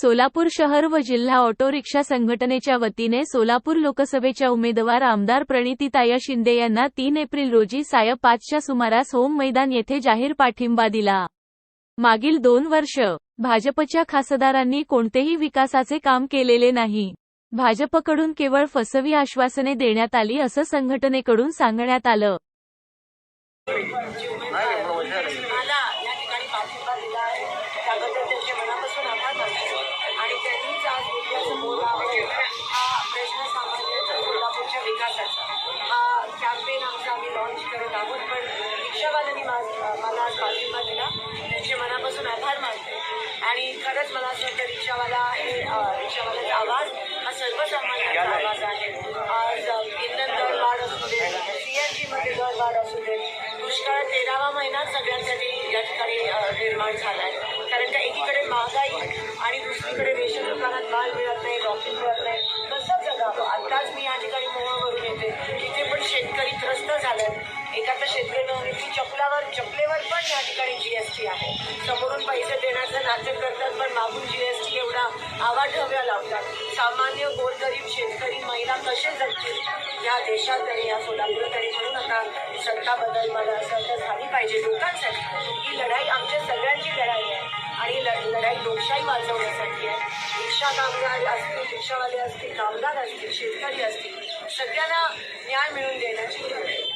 सोलापूर शहर व जिल्हा ऑटो रिक्षा संघटनेच्या वतीने सोलापूर लोकसभेच्या उमेदवार आमदार प्रणितीताया शिंदे यांना तीन एप्रिल रोजी साय पाचच्या सुमारास होम मैदान येथे जाहीर पाठिंबा दिला. मागील दोन वर्ष भाजपच्या खासदारांनी कोणतेही विकासाचे काम केलेले नाही. भाजपकडून केवळ फसवी आश्वासने देण्यात आली असं संघटनेकडून सांगण्यात आलं. आणि खरंच मला असं वाटतं रिक्षावाला हे रिक्षावाल्याचा आवाज हा सर्वसामान्यांचा आवाज आहे आज इंधन दर वाढ असू दे सीएनजी मध्ये दर वाढ असू दे दुष्काळ तेरावा महिना सगळ्यांसाठी या ठिकाणी निर्माण झाला आहे कारण त्या एकीकडे महागाई आणि दुसरीकडे रेशन दुकानात चपलावर चपलेवर पण या ठिकाणी जी एस टी आहे. समोरून पैसे देण्याचं नाटक करतात पण मागून जी एस टी एवढा आवाढव्या लावतात. सामान्य गोरगरीब शेतकरी महिला कसे जगतील? या देशात आणि या सोलापुरात आणि म्हणून आता सत्ता बदल मला असं तर झाली पाहिजे. लोकांसाठी ही लढाई आमच्या सगळ्यांची लढाई आहे. आणि लढाई लोकशाही वाचवण्यासाठी आहे. रिक्षा कामगार असतील रिक्षावाले असतील कामगार असतील शेतकरी असतील सगळ्यांना न्याय मिळवून देण्याची लढाई. आहे.